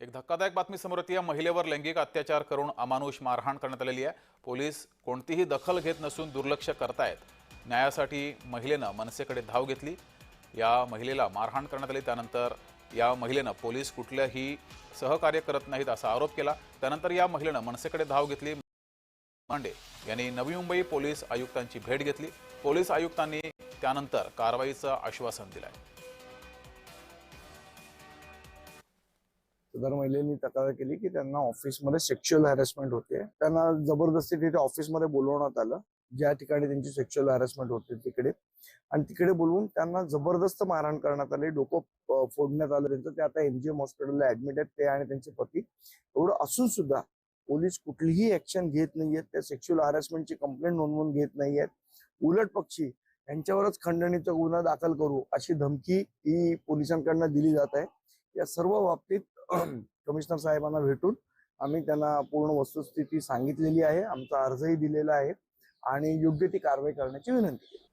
एक धक्कादायक बातमी समोर येते. या महिलेवर लैंगिक अत्याचार करून अमानुष मारहाण करण्यात आलेली आहे. पोलीस कोणतीही दखल घेत नसून दुर्लक्ष करतायत. न्यायासाठी महिलेनं मनसेकडे धाव घेतली. या महिलेला मारहाण करण्यात आली. त्यानंतर या महिलेनं पोलीस कुठल्याही सहकार्य करत नाहीत असा आरोप केला. त्यानंतर या महिलेनं मनसेकडे धाव घेतली. मांडे यांनी नवी मुंबई पोलीस आयुक्तांची भेट घेतली. पोलीस आयुक्तांनी त्यानंतर कारवाईचं आश्वासन दिलंय. सदर महिलेनी तक्रार केली की त्यांना ऑफिसमध्ये सेक्शुअल हॅरेसमेंट होते. त्यांना जबरदस्ती तिथे ऑफिसमध्ये बोलवण्यात आलं. ज्या ठिकाणी त्यांची सेक्शुअल हॅरेसमेंट होते तिकडे. आणि तिकडे बोलवून त्यांना जबरदस्त मारहाण करण्यात आली. डोकं फोडण्यात आलं त्यांचं. ते आता एमजीएम हॉस्पिटलला ऍडमिट आहेत. ते आणि त्यांचे पती. एवढं असून सुद्धा पोलीस कुठलीही ऍक्शन घेत नाहीयेत. त्या सेक्शुअल हॅरेसमेंटची कंप्लेंट नोंदवून घेत नाहीयेत. उलट पक्षी यांच्यावरच खंडणीचा गुन्हा दाखल करू अशी धमकी ही पोलिसांकडनं दिली जात आहे. या सर्व बाबतीत कमिशनर साहेबांना भेटून आम्ही त्यांना पूर्ण वस्तुस्थिती सांगितलेली आहे. आमचा अर्जही दिलेला आहे आणि योग्य ती कारवाई करण्याची विनंती केली.